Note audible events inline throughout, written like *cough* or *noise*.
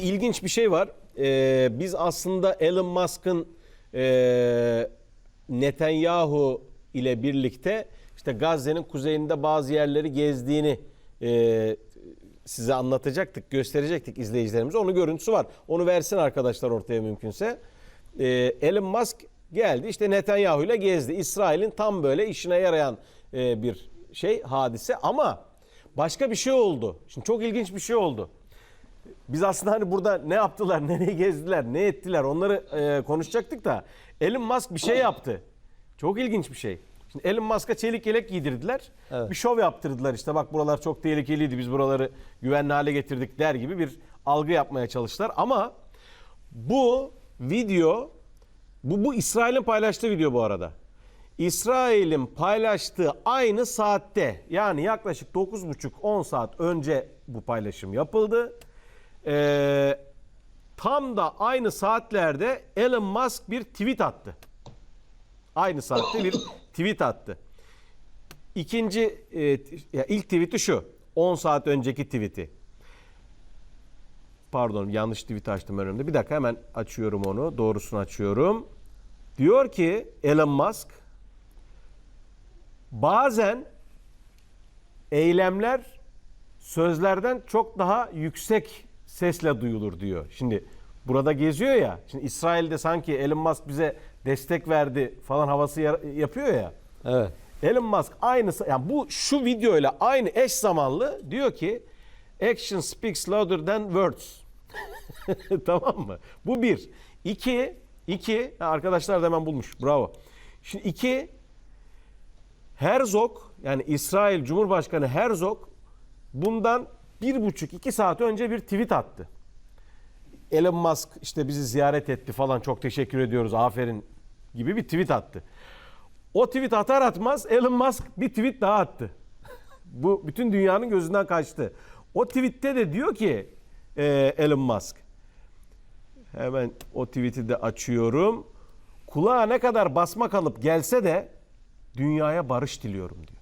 İlginç bir şey var. Ee, biz aslında Elon Musk'ın e, Netanyahu ile birlikte işte Gazze'nin kuzeyinde bazı yerleri gezdiğini e, size anlatacaktık, gösterecektik izleyicilerimize. Onun görüntüsü var. Onu versin arkadaşlar ortaya mümkünse. Ee, Elon Musk geldi işte Netanyahu ile gezdi. İsrail'in tam böyle işine yarayan e, bir şey hadise ama başka bir şey oldu. Şimdi çok ilginç bir şey oldu. Biz aslında hani burada ne yaptılar, *laughs* nereye gezdiler, ne ettiler onları e, konuşacaktık da Elon Musk bir şey yaptı. Çok ilginç bir şey. Şimdi Elon Musk'a çelik yelek giydirdiler. Evet. Bir şov yaptırdılar işte bak buralar çok tehlikeliydi biz buraları güvenli hale getirdik der gibi bir algı yapmaya çalıştılar. Ama bu video bu, bu İsrail'in paylaştığı video bu arada. İsrail'in paylaştığı aynı saatte yani yaklaşık 9,5-10 saat önce bu paylaşım yapıldı. Ee, tam da aynı saatlerde Elon Musk bir tweet attı. Aynı saatte bir tweet attı. İkinci, e, ya ilk tweet'i şu. 10 saat önceki tweet'i. Pardon yanlış tweet açtım önümde. Bir dakika hemen açıyorum onu. Doğrusunu açıyorum. Diyor ki Elon Musk bazen eylemler sözlerden çok daha yüksek sesle duyulur diyor. Şimdi burada geziyor ya. Şimdi İsrail'de sanki Elon Musk bize destek verdi falan havası ya- yapıyor ya. Evet. Elon Musk aynısı yani bu şu videoyla aynı eş zamanlı diyor ki action speaks louder than words. *laughs* tamam mı? Bu bir. İki, iki arkadaşlar da hemen bulmuş. Bravo. Şimdi iki Herzog yani İsrail Cumhurbaşkanı Herzog bundan bir buçuk iki saat önce bir tweet attı. Elon Musk işte bizi ziyaret etti falan çok teşekkür ediyoruz aferin gibi bir tweet attı. O tweet atar atmaz Elon Musk bir tweet daha attı. Bu bütün dünyanın gözünden kaçtı. O tweette de diyor ki e, Elon Musk hemen o tweet'i de açıyorum. Kulağa ne kadar basma kalıp gelse de dünyaya barış diliyorum diyor.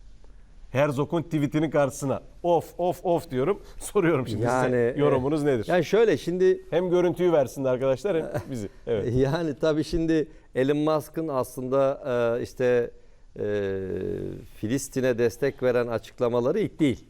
Herzog'un tweetinin karşısına of of of diyorum. *laughs* Soruyorum şimdi size yorumunuz e, nedir? Yani şöyle şimdi Hem görüntüyü versin arkadaşlar hem *laughs* bizi. Evet. yani tabii şimdi Elon Musk'ın aslında e, işte e, Filistin'e destek veren açıklamaları ilk değil.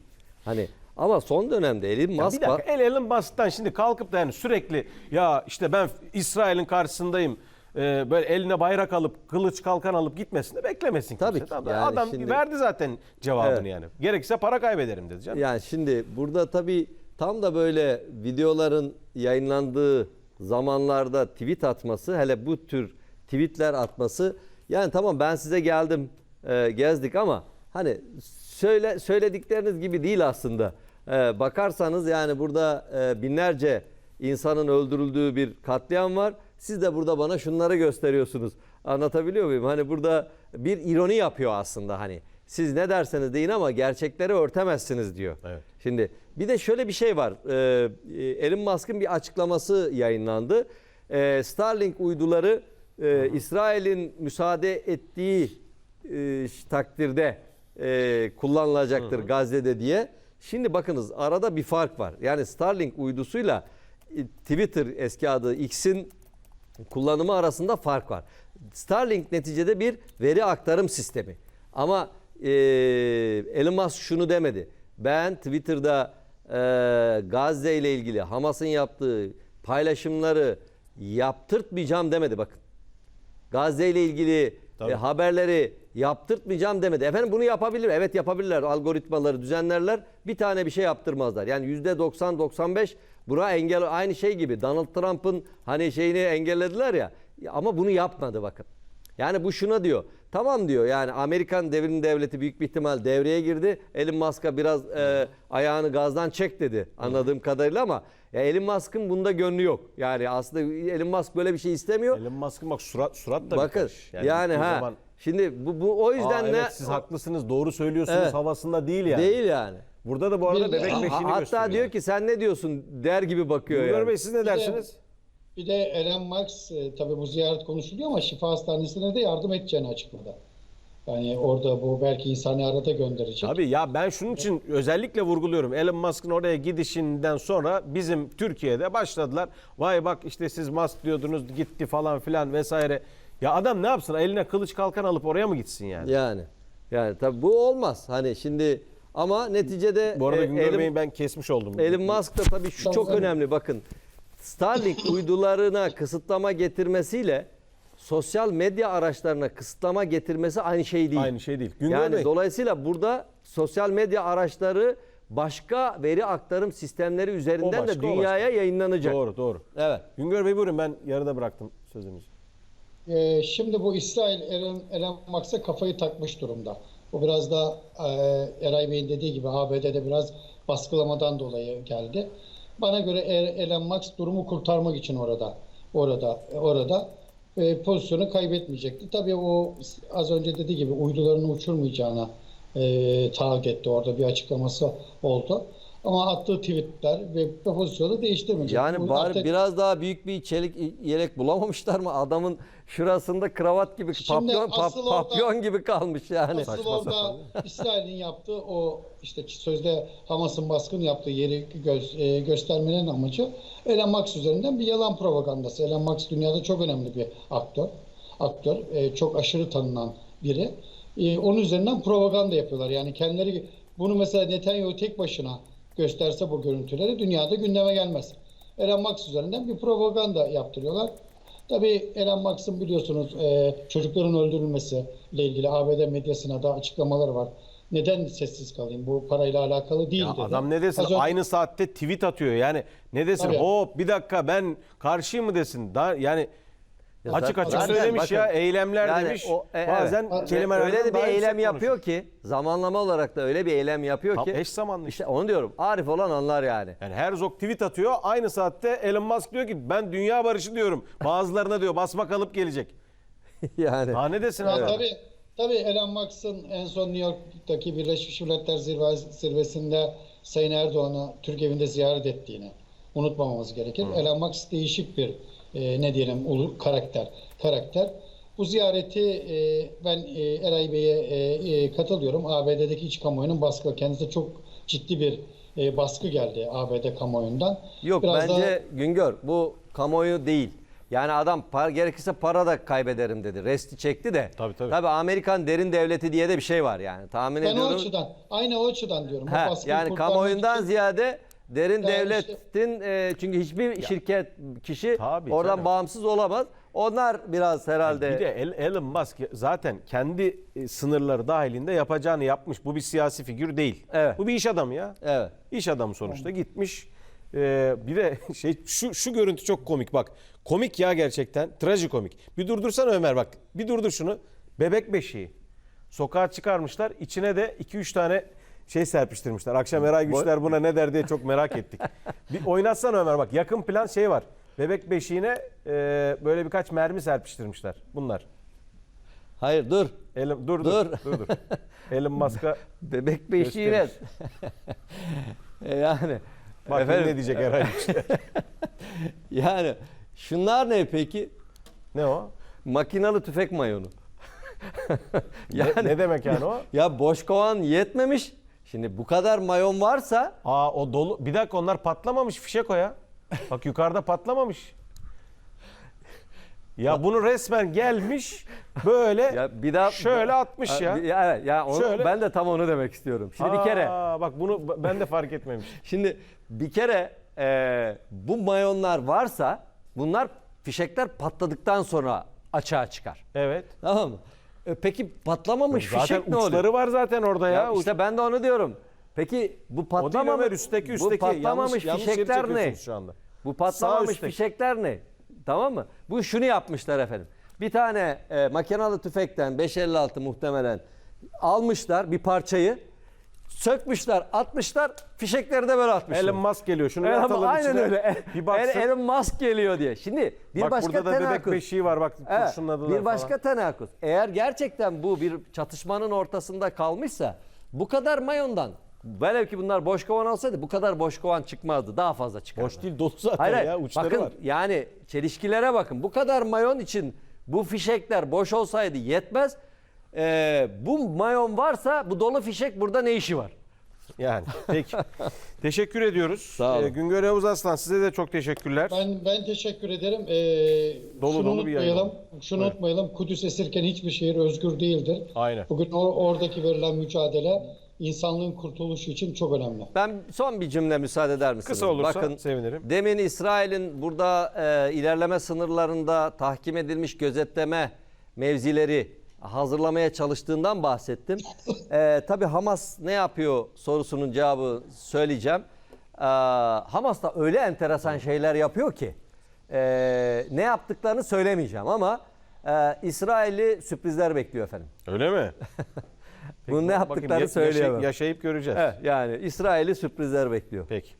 Hani ama son dönemde Elon Ya Musk bir dakika el Elon Musk'tan şimdi kalkıp da yani sürekli ya işte ben İsrail'in karşısındayım e, böyle eline bayrak alıp kılıç kalkan alıp gitmesin de beklemesin Tabii kimse. ki. Tamam, Yani Adam şimdi- verdi zaten cevabını Evet. yani. Gerekirse para kaybederim dedi canım. Yani şimdi burada tabii tam da böyle videoların yayınlandığı zamanlarda tweet atması, hele bu tür tweetler atması yani tamam ben size geldim e, gezdik ama hani söyle söyledikleriniz gibi değil aslında. E, bakarsanız yani burada e, binlerce insanın öldürüldüğü bir katliam var. Siz de burada bana şunları gösteriyorsunuz. Anlatabiliyor muyum? Hani burada bir ironi yapıyor aslında hani. Siz ne derseniz deyin ama gerçekleri örtemezsiniz diyor. Evet. Şimdi bir de şöyle bir şey var. Ee, Elon Musk'ın bir açıklaması yayınlandı. Ee, Starlink uyduları e, İsrail'in müsaade ettiği e, takdirde e, kullanılacaktır Gazze'de diye. Şimdi bakınız arada bir fark var. Yani Starlink uydusuyla e, Twitter eski adı X'in kullanımı arasında fark var. Starlink neticede bir veri aktarım sistemi. Ama e, Elon Musk şunu demedi. Ben Twitter'da e, Gazze ile ilgili Hamas'ın yaptığı paylaşımları yaptırtmayacağım demedi bakın. Gazze ile ilgili Tabii. e, haberleri yaptırtmayacağım demedi. Efendim bunu yapabilir. Evet yapabilirler. Algoritmaları düzenlerler. Bir tane bir şey yaptırmazlar. Yani %90-95 buna engel aynı şey gibi. Donald Trump'ın hani şeyini engellediler ya. Ama bunu yapmadı bakın. Yani bu şuna diyor. Tamam diyor yani Amerikan devrim devleti büyük bir ihtimal devreye girdi. Elon Musk'a biraz e, ayağını gazdan çek dedi anladığım kadarıyla ama ya Elon Musk'ın bunda gönlü yok. Yani aslında Elon Musk böyle bir şey istemiyor. Elon Musk'ın bak surat surat da Bakın birkaç. yani, gittiği ha zaman, şimdi bu, bu o yüzden "Aa, ne evet siz haklısınız doğru söylüyorsunuz Evet. havasında değil yani. değil yani. Burada da bu arada Bir- bebek Ha- beşiğini Ha- gösteriyor. hatta diyor ki sen ne diyorsun der gibi bakıyor Güngör yani. Bey siz ne dersiniz? Bir de Elon Musk e, tabii bu ziyaret konuşuluyor ama Şifa Hastanesi'ne de yardım edeceğini açıkladı. Yani orada bu belki insani arada gönderecek. Tabii ya ben şunun için özellikle vurguluyorum. Elon Musk'ın oraya gidişinden sonra bizim Türkiye'de başladılar. Vay bak işte siz Musk diyordunuz gitti falan filan vesaire. Ya adam ne yapsın? Eline kılıç kalkan alıp oraya mı gitsin yani? Yani yani tabii bu olmaz. Hani şimdi ama neticede Bu arada e, Güngör Elon- Bey'i ben kesmiş oldum. Elon Musk da tabii şu çok önemli bakın. Starlink *laughs* uydularına kısıtlama getirmesiyle sosyal medya araçlarına kısıtlama getirmesi aynı şey değil. Aynı şey değil. Güngör yani Bey. dolayısıyla burada sosyal medya araçları başka veri aktarım sistemleri üzerinden O başka, de o dünyaya yayınlanacak. Doğru doğru. Evet. Güngör Bey buyurun ben yarıda bıraktım sözünüzü. Ee, şimdi bu İsrail Elon, Elon Musk'a kafayı takmış durumda. Bu biraz da e, Eray Bey'in dediği gibi ABD'de biraz baskılamadan dolayı geldi. Bana göre E- Elon Musk durumu kurtarmak için orada orada orada e, pozisyonu kaybetmeyecekti. Tabii o az önce dediği gibi uydularını uçurmayacağına e, taahhüt etti. Orada bir açıklaması oldu. Ama attığı tweetler ve pozisyonu değiştirmeyecek. Yani Bu bari artık- biraz daha büyük bir çelik yelek bulamamışlar mı? Adamın şurasında kravat gibi Şimdi papyon, pap- orada- papyon gibi kalmış yani. Asıl Saçma orada sapan. *laughs* İsrail'in yaptığı o işte sözde Hamas'ın baskın yaptığı yeri göz, e, göstermenin amacı Elon Musk üzerinden bir yalan propagandası. Elon Musk dünyada çok önemli bir aktör. Aktör. e, çok aşırı tanınan biri. E, onun üzerinden propaganda yapıyorlar. Yani kendileri bunu mesela Netanyahu tek başına gösterse bu görüntüleri dünyada gündeme gelmez. Elon Musk üzerinden bir propaganda yaptırıyorlar. Tabii Elon Musk'ın biliyorsunuz e, çocukların öldürülmesi ile ilgili ABD medyasına da açıklamaları var. Neden sessiz kalayım? Bu parayla alakalı değil Ya dedi. adam ne desin? Önce- Aynı saatte tweet atıyor. Yani ne desin? Tabii. Hop bir dakika ben karşıyım mı desin? Daha yani Ya açık zaten- açık zaten söylemiş bakın, ya eylemler yani demiş. o- e, Bazen evet. kelimelerden öyle de bir eylem yapıyor ki zamanlama olarak da öyle bir eylem yapıyor Tam ki eş zamanlı işte onu diyorum. Arif olan anlar yani. Yani Herzog tweet atıyor. Aynı saatte Elon Musk diyor ki ben dünya barışı diyorum. Bazılarına diyor basma kalıp gelecek. *laughs* yani Daha ne desin Ya adam? tabii, tabii Elon Musk'ın en son New York'taki Birleşmiş Milletler Zirve- Zirvesi'nde Sayın Erdoğan'ı Türk evinde ziyaret ettiğini unutmamamız gerekir. Elon Musk değişik bir e, ne diyelim ulu karakter. karakter. Bu ziyareti e, ben e, Eray Bey'e e, e, katılıyorum. ABD'deki iç kamuoyunun baskı. Kendisine çok ciddi bir e, baskı geldi ABD kamuoyundan. yok Biraz bence daha- Güngör bu kamuoyu değil. Yani adam par, gerekirse para da kaybederim dedi. Resti çekti de. Tabii, tabii. Amerikan derin devleti diye de bir şey var yani. Tahmin ben o ediyorum. açıdan, aynı o açıdan diyorum. He, yani kamuoyundan için- ziyade derin Yani devletin e, çünkü hiçbir şirket kişi Tabii oradan canım. bağımsız olamaz. Onlar biraz herhalde Bir de El- Elon Musk zaten kendi e, sınırları dahilinde yapacağını yapmış. Bu bir siyasi figür değil. Evet. Bu bir iş adamı ya. evet. İş adamı sonuçta gitmiş. Ee, bir de şey şu şu görüntü çok komik bak. Komik ya gerçekten. Trajikomik. Bir durdursana Ömer bak. Bir durdur şunu. Bebek beşiği. Sokağa çıkarmışlar. İçine de 2-3 tane şey serpiştirmişler. Akşam Eray Güçler buna ne der diye çok merak ettik. *laughs* Bir oynatsana Ömer bak. Yakın plan şey var. Bebek beşiğine e, böyle birkaç mermi serpiştirmişler. Bunlar. Hayır dur. Elon, dur, dur Dur. dur dur. Elon Musk'a *laughs* Bebek beşiğine. *laughs* E yani bak efendim, ne diyecek Eray Güçler. yani şunlar ne peki? ne o? Makinalı tüfek mayonu. Ne, ne demek yani o? Ya boş kovan yetmemiş. Şimdi bu kadar mayon varsa Aa o dolu. Bir dakika onlar patlamamış fişek o ya. Bak yukarıda patlamamış. Ya bunu resmen gelmiş böyle ya bir daha şöyle atmış ya. evet ya onu, Şöyle. ben de tam onu demek istiyorum. Şimdi bir kere Aa, bak bunu ben de fark etmemiştim. Şimdi bir kere e, bu mayonlar varsa bunlar fişekler patladıktan sonra açığa çıkar. Evet. Tamam mı? E, peki patlamamış Zaten fişek ne uçları oluyor? var zaten orada ya. Ya işte ben de onu diyorum. Peki bu patlamamış Ömer üstteki bu üstteki. patlamamış yanlış, yanlış fişekler ne? çekiyorsunuz Şu anda. Bu patlamamış üstteki. fişekler ne? Tamam mı? Bu şunu yapmışlar efendim. Bir tane e, makinalı tüfekten 556 muhtemelen almışlar bir parçayı. Sökmüşler, atmışlar, fişekleri de böyle atmışlar. Elon Musk geliyor. Şunu bir Evet, atalım aynen içine. *laughs* öyle. Bir baksın. Elon Musk geliyor diye. Şimdi bir bak başka burada da bebek tenakuz. beşiği var. Bak Evet, kurşunladılar bir başka falan. tenakuz. Eğer gerçekten bu bir çatışmanın ortasında kalmışsa bu kadar mayondan velev ki bunlar boş kovan olsaydı bu kadar boş kovan çıkmazdı. Daha fazla çıkardı. Boş değil dolu zaten Hayır, hayır. ya. Uçları bakın var. yani çelişkilere bakın. Bu kadar mayon için bu fişekler boş olsaydı yetmez. E, bu mayon varsa bu dolu fişek burada ne işi var? Yani peki. *laughs* teşekkür ediyoruz. Sağ olun. Ee, Güngör Yavuz Aslan size de çok teşekkürler. Ben ben teşekkür ederim. Ee, Dolu şunu dolu bir yayın unutmayalım. Şunu Evet. unutmayalım. Kudüs esirken hiçbir şehir özgür değildir. Aynen. Bugün o- oradaki verilen mücadele insanlığın kurtuluşu için çok önemli. Ben son bir cümle müsaade eder misiniz? Kısa olursa Bakın, sevinirim. Demin İsrail'in burada e, ilerleme sınırlarında tahkim edilmiş gözetleme mevzileri hazırlamaya çalıştığından bahsettim. *laughs* E, tabii Hamas ne yapıyor sorusunun cevabı söyleyeceğim. E, Hamas da öyle enteresan şeyler yapıyor ki e, ne yaptıklarını söylemeyeceğim ama e, İsrail'i sürprizler bekliyor efendim. Öyle mi? *laughs* Bunu ne Bakayım, yaptıklarını ya- söyleyemem. yaşayıp, yaşayıp göreceğiz. Evet, yani İsrail'i sürprizler bekliyor. Peki.